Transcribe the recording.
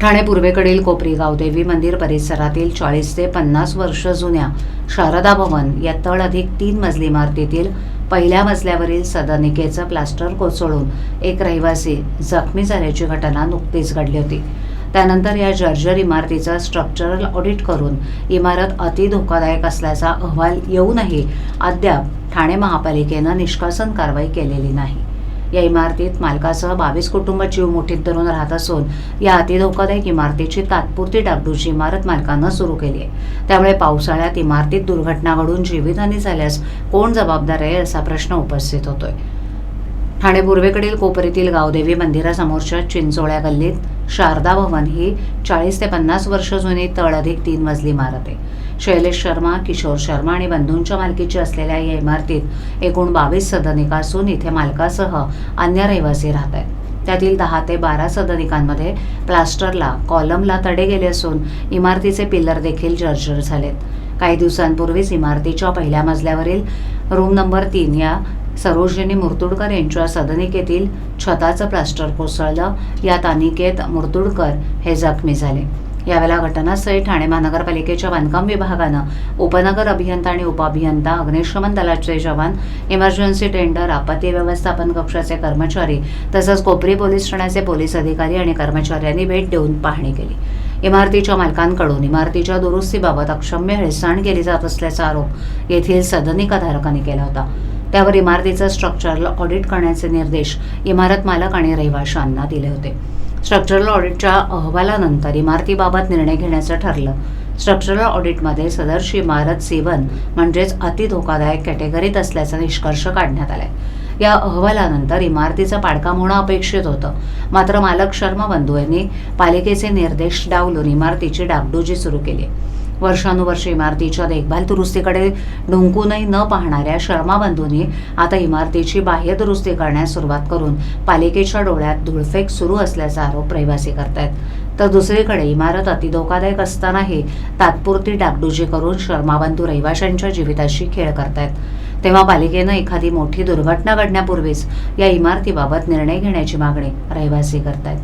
ठाणे पूर्वेकडील कोपरीगाव देवी मंदिर परिसरातील चाळीस ते पन्नास वर्ष जुन्या शारदा भवन या तळ अधिक तीन मजली इमारतीतील पहिल्या मजल्यावरील सदनिकेचं प्लास्टर कोसळून एक रहिवासी जखमी झाल्याची घटना नुकतीच घडली होती. त्यानंतर या जर्जर इमारतीचं स्ट्रक्चरल ऑडिट करून इमारत अति धोकादायक असल्याचा अहवाल येऊनही अद्याप ठाणे महापालिकेनं निष्कासन कारवाई केलेली नाही. या इमारतीत मालकासह बावीस कुटुंब जीव मुठीत धरून राहत असून या अतिधोकादायक इमारतीची तात्पुरती डागडूची इमारत मालकानं सुरू केली आहे. त्यामुळे पावसाळ्यात इमारतीत दुर्घटना घडून जीवितहानी झाल्यास कोण जबाबदार आहे असा प्रश्न उपस्थित होतोय. ठाणे पूर्वेकडील कोपरीतील गावदेवी मंदिरासमोरच्या चिंचोळ्या गल्लीत शारदा भवन ही चाळीस ते पन्नास वर्ष जुनी तळ अधिक तीन मजली इमारत आहे. शैलेश शर्मा किशोर शर्मा आणि बंधूंच्या मालकीची असलेल्या या इमारतीत एकूण बावीस सदनिका असून इथे मालकासह अन्य रहिवासी राहत आहेत. त्यातील दहा ते बारा सदनिकांमध्ये प्लास्टरला कॉलमला तडे गेले असून इमारतीचे पिल्लर देखील जर्जर झालेत. काही दिवसांपूर्वीच इमारतीच्या पहिल्या मजल्यावरील रूम नंबर तीन या सरोजिनी मुर्तुडकर यांच्या सदनिकेतील छताचं प्लास्टर कोसळलं. यात अनिकेत मुर्तुडकर हे जखमी झाले. यावेळेला घटनास्थळी ठाणे महानगरपालिकेच्या बांधकाम विभागानं उपनगर अभियंता आणि उपअभियंता अग्निशमन दलाचे जवान इमर्जन्सी टेंडर आपत्ती व्यवस्थापन कक्षाचे कर्मचारी तसंच कोपरी पोलीस ठाण्याचे पोलीस अधिकारी आणि कर्मचाऱ्यांनी भेट देऊन पाहणी केली. इमारतीच्या मालकांकडून इमारतीच्या दुरुस्तीबाबत अक्षम्य हेळसाण केली जात असल्याचा आरोप येथील सदनिकाधारकांनी केला होता. त्यावर इमारतीचं स्ट्रक्चरल ऑडिट करण्याचे निर्देश इमारत मालक आणि रहिवाशांना दिले होते. स्ट्रक्चरल ऑडिटच्या अहवालानंतर इमारतीबाबत निर्णय घेण्याचं ठरलं. स्ट्रक्चरल ऑडिटमध्ये सदरची इमारत सेवन म्हणजेच अति धोकादायक कॅटेगरीत असल्याचा निष्कर्ष काढण्यात आलाय. या अहवालानंतर इमारतीचं पाडकाम होणं अपेक्षित होतं. मात्र मालक शर्मा बंधू यांनी पालिकेचे निर्देश डावलून इमारतीची डागडुजी सुरू केली. वर्षानुवर्ष इमारतीच्या देखभाल दुरुस्तीकडे ढुंकूनही न पाहणाऱ्या शर्मा बंधूंनी आता इमारतीची बाह्य दुरुस्ती करण्यास सुरुवात करून पालिकेच्या डोळ्यात धुळफेक सुरू असल्याचा आरोप रहिवासी करतायत. तर दुसरीकडे इमारत अतिधोकादायक असतानाही तात्पुरती डागडुजी करून शर्मा बंधू रहिवाशांच्या जीविताशी खेळ करतायत. तेव्हा पालिकेनं एखादी मोठी दुर्घटना घडण्यापूर्वीच या इमारतीबाबत निर्णय घेण्याची मागणी रहिवासी करतायत.